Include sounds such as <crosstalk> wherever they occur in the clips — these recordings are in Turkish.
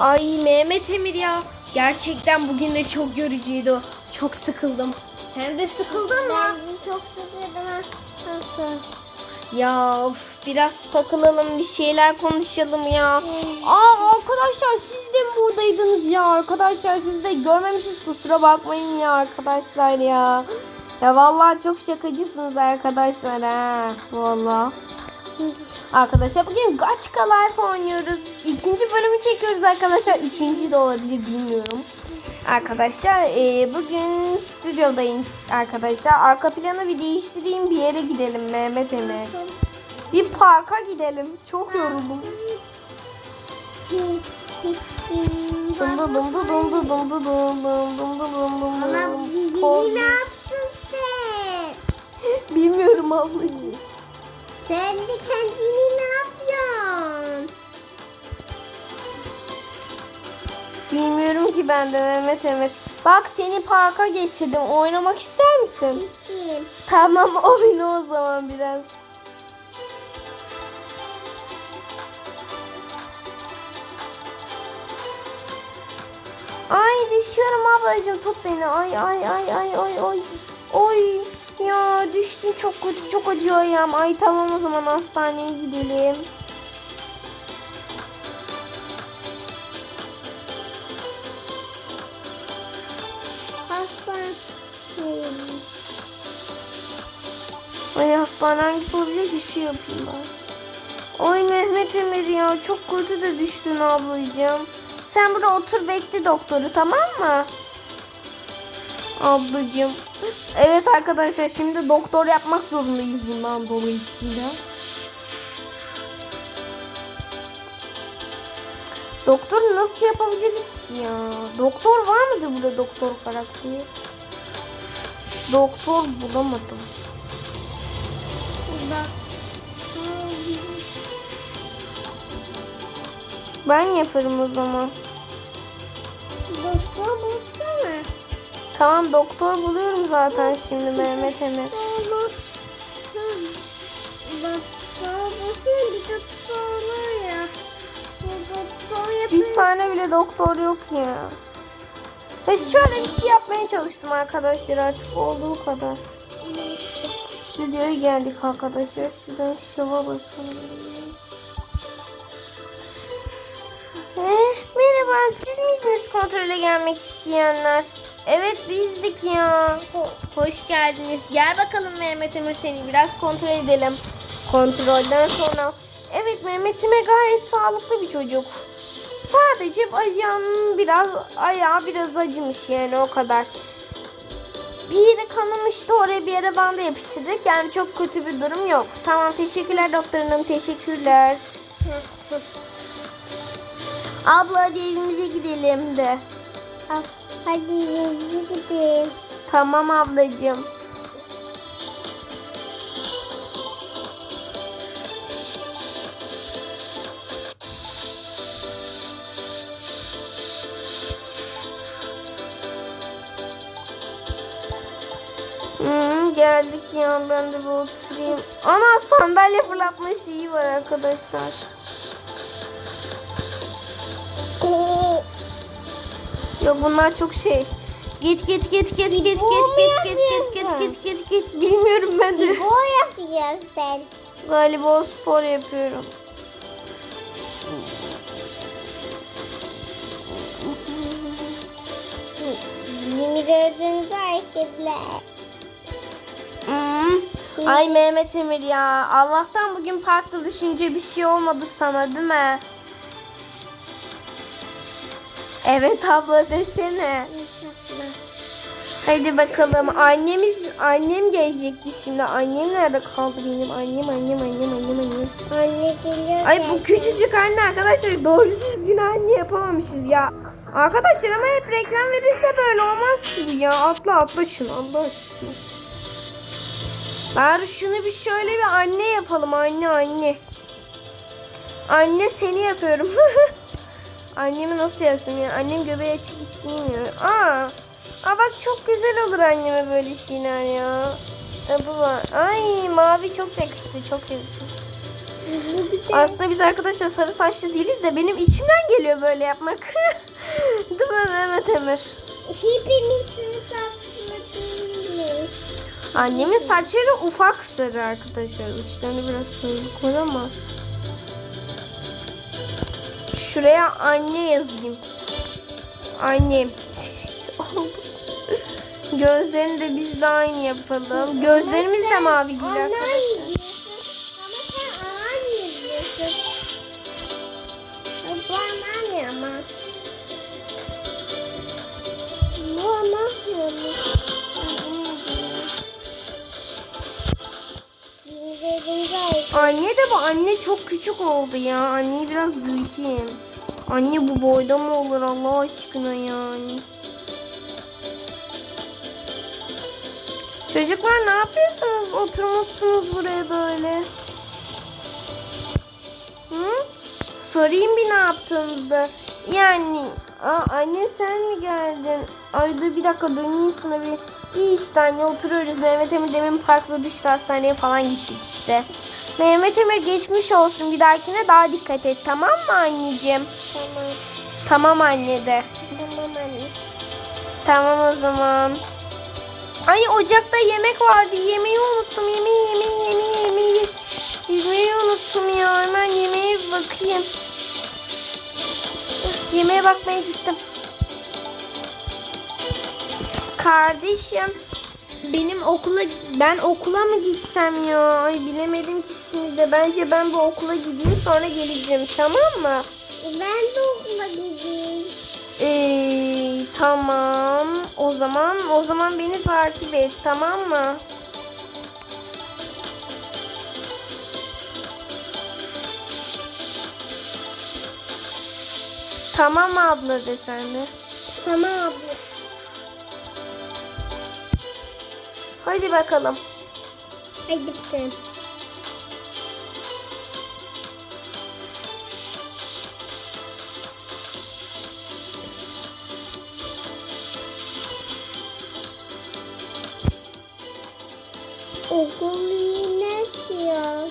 Ay Mehmet Emir ya. Gerçekten bugün de çok yorucuydu. Çok sıkıldım. Sen de sıkıldın mı? Ben de çok sıkıldım. Ya of, biraz takılalım bir şeyler konuşalım ya. Aa arkadaşlar siz de mi buradaydınız ya? Arkadaşlar siz de görmemişiz kusura bakmayın ya arkadaşlar ya. Ya vallahi çok şakacısınız arkadaşlar ha. Vallahi. Arkadaşlar bugün Gaçka Life oynuyoruz. İkinci bölümü çekiyoruz arkadaşlar. Üçüncü de olabilir bilmiyorum. Arkadaşlar e, bugün stüdyodayım arkadaşlar. Arka planı bir değiştireyim bir yere gidelim Mehmet Emre. Bir parka gidelim. Çok yoruldum. Dumdu dumdu Ama dumdu beni ne yaptın sen? Bilmiyorum ablacığım. Sen de kendini ne yapıyorsun? Bilmiyorum ki ben de Mehmet Emir. Bak seni parka getirdim. Oynamak ister misin? Kim? Tamam <laughs> oyna o zaman biraz. Ay düşüyorum ablacığım tut beni. Ay ay ay ay ay ay. Çok kötü çok acıyor ayağım. Ay tamam o zaman hastaneye gidelim. Hasta. Ay hastane hangisi olacak bir şey yapayım ben. Ay Mehmet Emir ya çok kötü de düştün ablacığım. Sen burada otur bekle doktoru tamam mı? Ablacığım. Evet arkadaşlar şimdi doktor yapmak zorundayız bundan dolayısıyla. Doktor nasıl yapabiliriz ki ya? Doktor var mıdır burada doktor karakteri? Doktor bulamadım. Ben yaparım o zaman. Doktor bulsana. Tamam doktor buluyorum zaten şimdi Mehmet Emir. Bir tane bile doktor yok ya. Ve şöyle bir şey yapmaya çalıştım arkadaşlar artık olduğu kadar. Stüdyoya geldik arkadaşlar. Şuradan şova basalım. Eh, merhaba siz miydiniz kontrole gelmek isteyenler? Evet bizdik ya. Ho- Hoş geldiniz. Gel bakalım Mehmet Emir seni biraz kontrol edelim. Kontrolden sonra. Evet Mehmet Emir gayet sağlıklı bir çocuk. Sadece ayağının biraz ayağı biraz acımış yani o kadar. Bir yeri kanamıştı oraya bir yere bandı yapıştırdık. Yani çok kötü bir durum yok. Tamam teşekkürler doktor hanım teşekkürler. <laughs> Abla hadi evimize gidelim de. Al, Hadi yüzü gidelim. Tamam ablacığım. Hmm, geldik ya ben de bir oturayım. Ana sandalye fırlatma şeyi var arkadaşlar. Yok bunlar çok şey. Git git git git git git git git git git git git git bilmiyorum ben de. Spor yapıyorsun sen. Galiba o spor yapıyorum. Yirmi dördüncü hareketler. Hmm. Ay Mehmet Emir ya. Allah'tan bugün parkta düşünce bir şey olmadı sana değil mi? Evet abla desene. Hadi bakalım. Annemiz annem gelecekti şimdi. Annem nerede kaldı benim? Annem annem annem annem annem. Anne geliyor. Ay bu küçücük anne arkadaşlar doğru düzgün anne yapamamışız ya. Arkadaşlar ama hep reklam verirse böyle olmaz ki bu ya. Atla atla şunu Allah aşkına. Bari şunu bir şöyle bir anne yapalım anne anne. Anne seni yapıyorum. <laughs> Annemi nasıl yapsam ya? Annem göbeği açık hiç giymiyor. Aa, aa bak çok güzel olur anneme böyle şeyler ya. E, bu var. Ay mavi çok yakıştı çok yakıştı. <laughs> Aslında biz arkadaşlar sarı saçlı değiliz de benim içimden geliyor böyle yapmak. <laughs> Değil mi Mehmet Emir? Değiliz. Annemin saçları ufak sarı arkadaşlar. Uçlarında biraz sarılık var ama. Şuraya anne yazayım. Annem. <laughs> Gözlerini de biz de aynı yapalım. Gözlerimiz de mavi değil arkadaşlar. Anne de bu anne çok küçük oldu ya. Anneyi biraz büyüteyim. Anne bu boyda mı olur Allah aşkına yani. Çocuklar ne yapıyorsunuz? Oturmuşsunuz buraya böyle. Hı? Sorayım bir ne yaptığınızda. Yani aa, anne sen mi geldin? Ay dur bir dakika döneyim sana bir. İyi işte anne oturuyoruz. Mehmet Emir demin parkla düştü hastaneye falan gittik işte. Mehmet Emir geçmiş olsun bir dahakine daha dikkat et tamam mı anneciğim? Tamam. Tamam anne de. Tamam anne. Tamam o zaman. Ay ocakta yemek vardı. Yemeği unuttum. Yemeği, yemeği, yemeği, yemeği. Yemeği unuttum ya. Hemen yemeğe bakayım. Yemeğe bakmaya gittim. Kardeşim. Benim okula ben okula mı gitsem ya? Ay bilemedim ki şimdi de. Bence ben bu okula gideyim sonra geleceğim tamam mı? Ben de okula gideyim. Ee, tamam. O zaman o zaman beni takip et tamam mı? Tamam abla de sen de. Tamam abla. Hadi bakalım. Hadi gittim. Okul yine ya.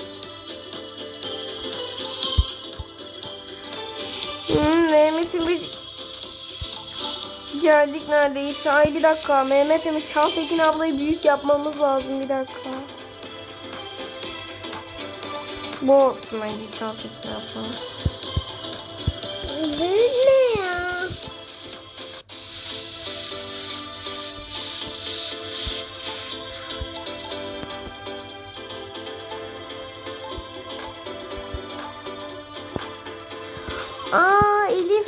Hmm, Mehmet'in bir geldik neredeyse. Ay bir dakika. Mehmet'e mi Çağtekin ablayı büyük yapmamız lazım bir dakika. Bu olsun bence Çağtekin abla. Üzülme ya.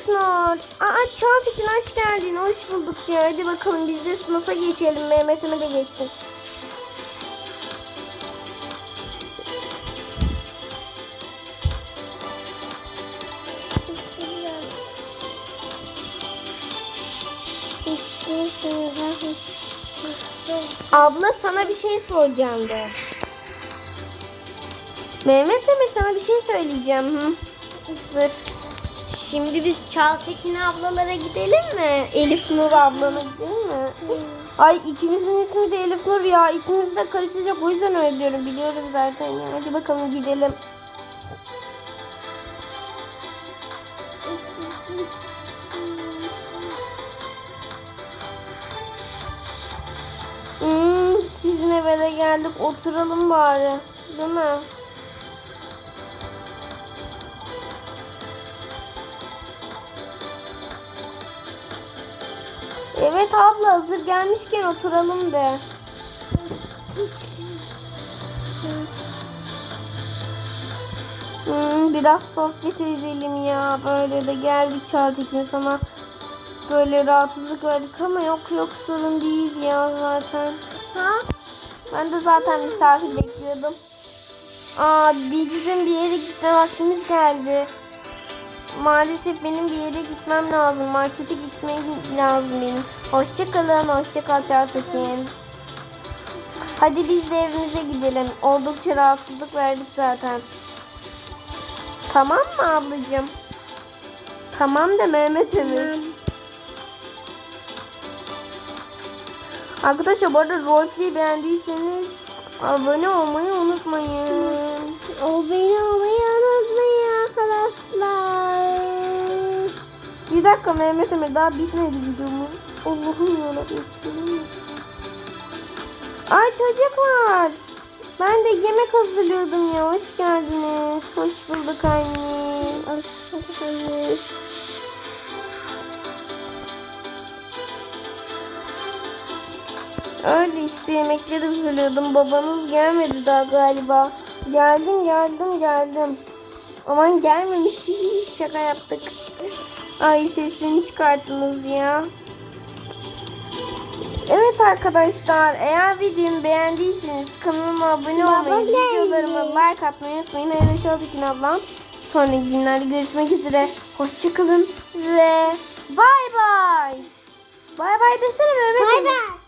Nur. Aa Çağtekin hoş geldin. Hoş bulduk ya. Hadi bakalım biz de sınıfa geçelim. Mehmet'ime de geçsin. Abla sana bir şey soracağım de. Mehmet Emir sana bir şey söyleyeceğim. Hı. Dur. Şimdi biz Çağtekin ablalara gidelim mi? Elif Nur ablana gidelim mi? Ay ikimizin ismi de Elif Nur ya. İkimiz de karışacak o yüzden öyle diyorum. Biliyorum zaten ya. Hadi bakalım gidelim. Hmm, sizin eve de geldik. Oturalım bari. Değil mi? Evet abla hazır gelmişken oturalım de. Hmm, biraz sohbet edelim ya. Böyle de geldik Çağatay'ın sana. Böyle rahatsızlık verdik ama yok yok sorun değil ya zaten. Ha? Ben de zaten misafir bekliyordum. Aa bizim bir yere gitme vaktimiz geldi. Maalesef benim bir yere gitmem lazım. Markete gitmem lazım benim. Hoşçakalın. Hoşçakal Çağatay'ın. Hadi biz de evimize gidelim. Oldukça rahatsızlık verdik zaten. Tamam mı ablacığım? Tamam da Mehmet Emir. Arkadaşlar bu arada roleplay beğendiyseniz abone olmayı unutmayın. O beni almayı unutmayın arkadaşlar. Bir dakika Mehmet Emir daha bitmedi videomuz. Allah'ım yarabbim. Ay çocuklar. Ben de yemek hazırlıyordum ya. Hoş geldiniz. Hoş bulduk anne. Hoş bulduk. Öyle işte yemekleri hazırlıyordum. Babanız gelmedi daha galiba. Geldim geldim geldim. Aman gelmemiş. Şaka yaptık. Ay sesini çıkarttınız ya. Evet arkadaşlar eğer videomu beğendiyseniz kanalıma abone Baba olmayı, geldi. videolarıma like atmayı unutmayın. Hayırlı Şovbikin ablam. Sonraki günlerde görüşmek üzere. Hoşçakalın ve bay bay. Bay bay desene Mehmet. Bay bay.